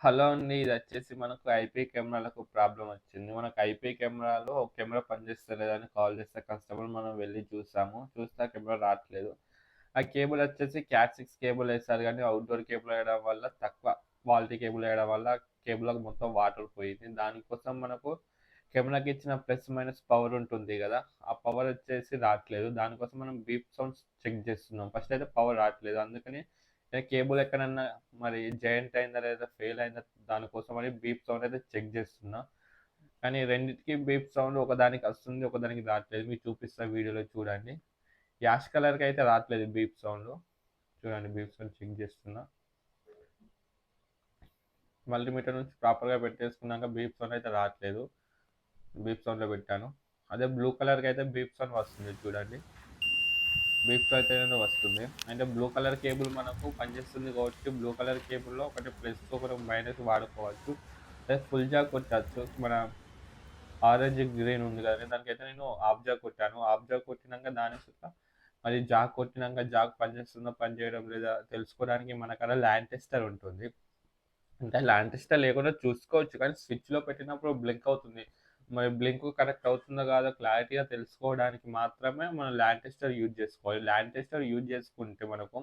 Hello అండి. ఇది వచ్చేసి మనకు ఐపీ కెమెరాలకు ప్రాబ్లం వచ్చింది. మనకు ఐపీ కెమెరాలో కెమెరా పనిచేస్తలేదని కాల్ చేస్తే కస్టమర్ మనం వెళ్ళి చూసాము. చూస్తే ఆ కెమెరా రావట్లేదు ఆ కేబుల్ వచ్చేసి క్యాట్ సిక్స్ కేబుల్ వేస్తారు కానీ అవుట్‌డోర్ కేబుల్ వేయడం వల్ల తక్కువ క్వాలిటీ కేబుల్ వేయడం వల్ల కేబుల్ మొత్తం వాటర్ పోయింది. దానికోసం మనకు కెమెరాకి ఇచ్చిన ప్లస్, మైనస్ పవర్ ఉంటుంది కదా ఆ పవర్ వచ్చేసి రావట్లేదు దానికోసం మనం బీప్ సౌండ్స్ చెక్ చేస్తున్నాం. ఫస్ట్ అయితే పవర్ రావట్లేదు అందుకని కేబుల్ ఎక్కడన్నా మరి జాయింట్ అయిందా లేదా ఫెయిల్ అయిందా దానికోసమని బీప్ సౌండ్ అయితే చెక్ చేస్తున్నా. కానీ రెండిటికి బీప్ సౌండ్ ఒకదానికి వస్తుంది. ఒకదానికి రావట్లేదు మీకు చూపిస్తా వీడియోలో చూడండి. యాష్ కలర్‌కి అయితే రావట్లేదు బీప్ సౌండ్. చూడండి బీప్ సౌండ్ చెక్ చేస్తున్నా. మల్టీమీటర్ నుంచి ప్రాపర్‌గా పెట్టేసుకున్నాక బీప్ సౌండ్ అయితే రావట్లేదు బీప్ సౌండ్‌లో పెట్టాను. అదే బ్లూ కలర్‌కి అయితే బీప్ సౌండ్ వస్తుంది చూడండి. బీప్ సౌండ్ అయితే వస్తుంది. అంటే బ్లూ కలర్ కేబుల్ మనకు పనిచేస్తుంది కాబట్టి బ్లూ కలర్ కేబుల్‌లో ఒకటి ప్లస్, ఒకటి మైనస్ వాడుకోవచ్చు. అదే ఫుల్ జాక్ కొట్టచ్చు మన ఆరెంజ్, గ్రీన్ ఉంది కదా దానికైతే నేను ఆఫ్ జాక్ కొట్టాను. ఆఫ్ జాక్ కొట్టినాక దాని సుత మరి జాక్ కొట్టినాక జాక్ పనిచేస్తుందో, పనిచేయడం లేదా తెలుసుకోవడానికి మన కాడ ల్యాండ్ టెస్టర్ ఉంటుంది. అంటే ల్యాండ్ టెస్టర్ లేకుండా చూసుకోవచ్చు. కానీ స్విచ్‌లో పెట్టినప్పుడు బ్లింక్ అవుతుంది. మరి బ్లింక్ కరెక్ట్ అవుతుందో కాదో క్లారిటీగా తెలుసుకోవడానికి మాత్రమే మనం ల్యాండ్ టెస్టర్ యూజ్ చేసుకోవాలి. ల్యాండ్ టెస్టర్ యూజ్ చేసుకుంటే మనకు,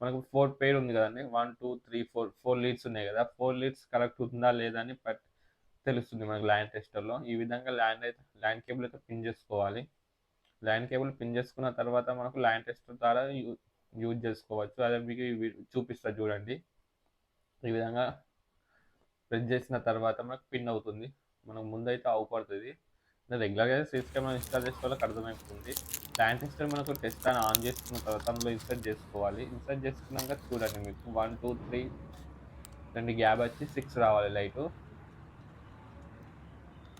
మనకు ఫోర్ పేర్ ఉంది కదండి one two three four four leads ఉన్నాయి కదా! ఫోర్ లీడ్స్ కరెక్ట్ ఉందా లేదా అని తెలుస్తుంది మనకు ల్యాండ్ టెస్టర్‌లో. ఈ విధంగా ల్యాండ్ అయితే ల్యాండ్ కేబుల్ అయితే పిన్ చేసుకోవాలి. ల్యాండ్ కేబుల్ పిన్ చేసుకున్న తర్వాత మనకు ల్యాండ్ టెస్టర్ ద్వారా యూ యూజ్ చేసుకోవచ్చు. అదే మీకు చూపిస్తా చూడండి. ఈ విధంగా ప్రెస్ చేసిన తర్వాత మనకు పిన్ అవుతుంది. మనకు ముందైతే అవుపడుతది. రెగ్యులర్‌గా సీసీ కెమెరా ఇన్‌స్టాల్ చేసే వాళ్ళకి అర్థమైపోతుంది. టెస్టర్ మనకు టెస్ట్ అని ఆన్ చేసుకున్న తర్వాత అందులో ఇన్సర్ట్ చేసుకోవాలి. ఇన్సర్ట్ చేసుకున్నాక చూడండి మీకు 1, 2, 3 2 గ్యాప్ వచ్చి 6 రావాలి లైటు.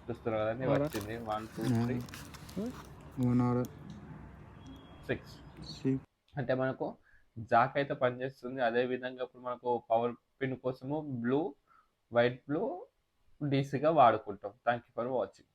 చూస్తున్నారు కదండీ! వచ్చింది. 1, 2, 3 వన్ అవర్ 6 సిక్స్ అంటే మనకు జాక్ అయితే పనిచేస్తుంది. అదే విధంగా ఇప్పుడు మనకు పవర్ పిన్ కోసము బ్లూ, వైట్ బ్లూ డీసీగా వాడుకుంటాం. Thank you for watching.